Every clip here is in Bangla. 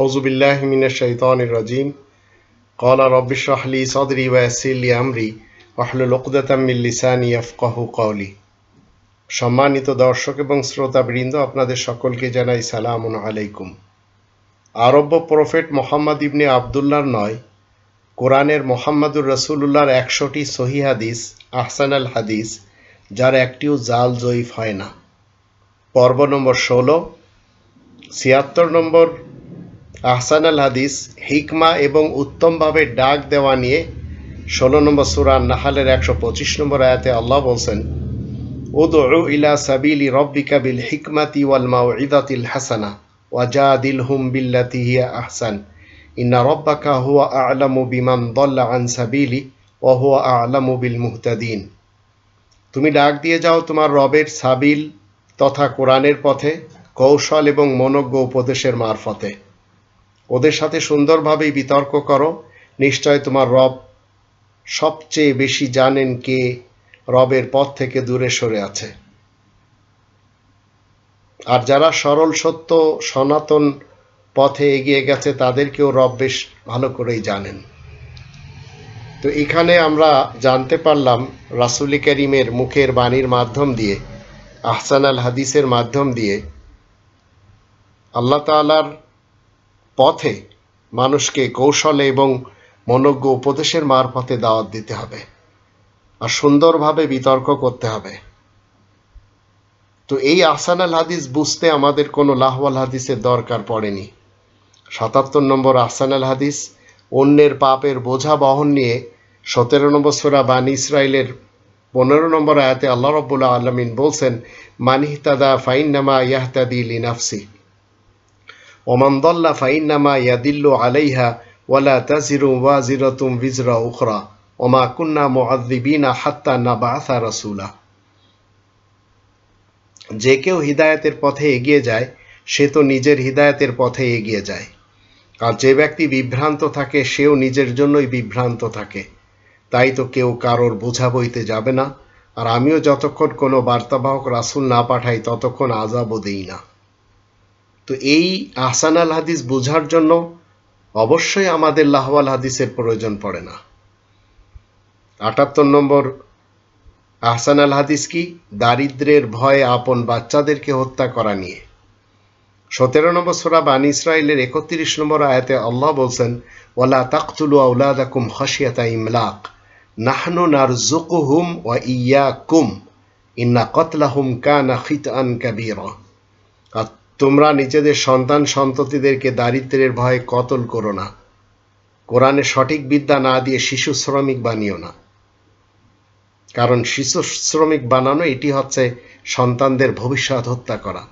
আউজুবিল্লাহ মিনা শৈতান রাজিম। কলা রব্বিশ রাহলি সদরি ওয়াসিল্লি আমরি ওয়াহলুল ওকদাতাম্মিল লিসানি আফকাহু কওলি। সম্মানিত দর্শক এবং শ্রোতাবৃন্দ, আপনাদের সকলকে জানাই সালাম আলাইকুম। আরব্য প্রফেট মোহাম্মদ ইবনে আবদুল্লার নয়, কোরআনের মোহাম্মদুর রসুল্লাহর একশোটি সহি হাদিস আহসান হাদিস, যার একটিও জাল জয়ীফ হয় না। পর্ব নম্বর ষোলো, ছিয়াত্তর নম্বর আহসান আল হাদিস, হিকমা এবং উত্তমভাবে ডাক দেওয়া নিয়ে ষোলো নম্বর সুরান নাহালের একশো পঁচিশ নম্বর আয়াতে আল্লাহ বলছেন, উদউ ইলা সাবিলি রব্বিকা বিল হিকমাতি ওয়াল মাউইদাতিল হাসানা ওয়াজাদিলহুম বিল্লাতি হিয়া আহসান। ইন্না রব্বাকা হুয়া আ'লামু বিমান দল্লা আন সাবিলি ওয়া হুয়া আ'লামু বিল মুহতাদিন। তুমি ডাক দিয়ে যাও তোমার রবের সাবিল তথা কোরআনের পথে কৌশল এবং মনজ্ঞ উপদেশের মারফতে। ওদের সাথে সুন্দরভাবেই বিতর্ক করো। নিশ্চয় তোমার রব সবচেয়ে বেশি জানেন কে রবের পথ থেকে দূরে সরে আছে। আর যারা সরল সত্য, সনাতন পথে এগিয়ে গেছে, তাদেরকেও রব বেশ ভালো করেই জানেন। তো এখানে আমরা জানতে পারলাম রাসুলি করিমের মুখের বাণীর মাধ্যম দিয়ে, আহসান আল হাদিসের মাধ্যম দিয়ে, আল্লাহ তালার পথে মানুষকে কৌশলে এবং মনজ্ঞ উপদেশের মারফতে দাওয়াত দিতে হবে আর সুন্দরভাবে বিতর্ক করতে হবে। তো এই আহসান আল হাদিস বুঝতে আমাদের কোনো লাহওয়াল হাদিসের দরকার পড়েনি। সাতাত্তর নম্বর আহসান আল হাদিস, অন্যের পাপের বোঝা বহন নিয়ে সতেরো নম্বর সোরা বান ইসরায়েলের পনেরো নম্বর আয়াতে আল্লাহ রব্বুল্লাহ আলমিন বলছেন মানিহতাদা ফাইন্নামা ইয়াহতাদি লিনাফসি ওমান দল্লা ফাইন্নামা ইয়াদিল্লু আলাইহা ওয়ালা তাজিরু ওয়াজিরতুম বিজরা উখরা ওমা কুন্না মুআযিবিনা হাত্তা নাবাআসা রাসূলা যে কেউ হিদায়াতের পথে এগিয়ে যায়, সে তো নিজের হিদায়াতের পথে এগিয়ে যায়। আর যে ব্যক্তি বিভ্রান্ত থাকে, সেও নিজের জন্যই বিভ্রান্ত থাকে। তাই তো কেউ কারোর বোঝা বইতে যাবে না, আর আমিও যতক্ষণ কোনো বার্তাবাহক রাসুল না পাঠাই, ততক্ষণ আজাবও দেই না। তো এই আহসান আল হাদিস বোঝার জন্য অবশ্যই আমাদের লাহওয়াল হাদিসের প্রয়োজন পড়ে না। আটাত্তর নম্বর, আহসান আল হাদিস কি? দারিদ্রের ভয়ে আপন বাচ্চাদেরকে হত্যা করা নিয়ে। সতেরো নম্বর সোরা বান ইসরায়েলের একত্রিশ নম্বর আয়াতে আল্লাহ বলছেন, ওয়ালা তাকতুলু আউলাদাকুম খাসিয়াতা ইমলাক। নাহনু নারজুকুহুম ওয়া ইয়াকুম। ইন্না কতলাহুম কানা খিতআন কাবীরা। আর তোমরা নিজেদের সন্তান সন্ততিদেরকে দারিদ্রের ভয়ে কতল করো না। কোরআনে সঠিক বিদ্যা না দিয়ে শিশু শ্রমিক বানিও না। কারণ শিশু শ্রমিক বানানো, এটি হচ্ছে সন্তানদের ভবিষ্যৎ হত্যা করা।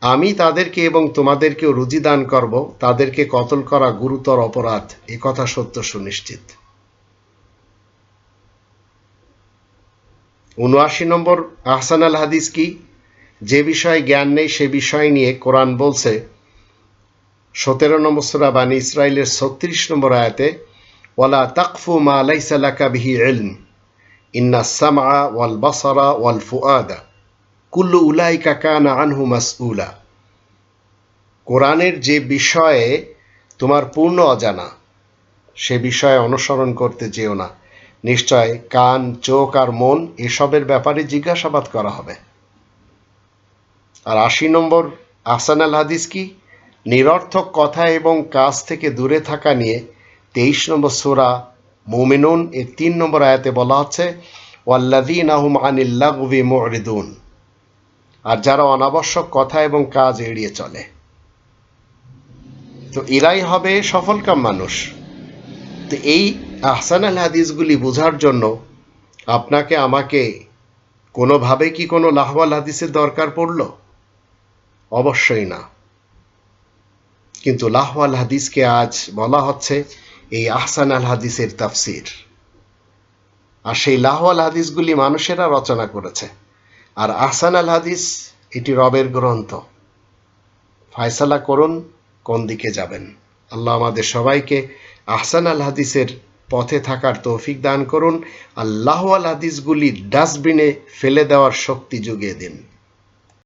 আমি তাদেরকে এবং তোমাদেরকেও রুজি দান করব, তাদেরকে কতল করা গুরুতর অপরাধ, এ কথা সত্য সুনিশ্চিত। উনআশি নম্বর আহসান আল হাদিস কি? যে বিষয়ে জ্ঞান নেই, সে বিষয় নিয়ে কোরআন বলছে, সতেরো নম্বর সুরা বানী ইসরায়েলের ছত্রিশ নম্বর আয়াতে, ওয়ালা তাকফু মা লাইসালাকা বিহি ইলম, ইন্না সামা ওয়াল বাসারা ওয়াল ফুআদা, কুল্লু উলাইকা কানা আনহু মাসউলা। কোরআনের যে বিষয়ে তোমার পূর্ণ অজানা, সে বিষয়ে অনুসরণ করতে যেও না। নিশ্চয় কান, চোখ আর মন এসবের ব্যাপারে জিজ্ঞাসাবাদ করা হবে। আর আশি নম্বর আসান আল হাদিস কি? নিরর্থক কথা এবং কাজ থেকে দূরে থাকা নিয়ে তেইশ নম্বর সোরা মোমেনুন, এর তিন নম্বর আয়াতে বলা হচ্ছে ওয়াল্লাদিন আহম আনিল্লাগবি মরিদুন আর যারা অনাবশ্যক কথা এবং কাজ এড়িয়ে চলে। তো এরাই হবে সফলকাম মানুষ। তো এই আহসান আল হাদিসগুলি বোঝার জন্য আপনাকে আমাকে কোনোভাবে কি কোনো লাহওয়াল হাদিসের দরকার পড়ল? অবশ্যই না। কিন্তু লাহওয়াল হাদিসকে আজ বলা হচ্ছে এই আহসান আল হাদিসের তাফসির। আর সেই লাহওয়াল হাদিসগুলি মানুষেরা রচনা করেছে। আর আহসান আল হাদিস এটি রবের গ্রন্থ। ফায়সালা করুন, কোন দিকে যাবেন? আল্লাহ আমাদের সবাইকে আহসান আল হাদিসের পথে থাকার তৌফিক দান করুন। আল্লাহ আল হাদিসগুলি ডাস্টবিনে ফেলে দেওয়ার শক্তি যুগিয়ে দিন।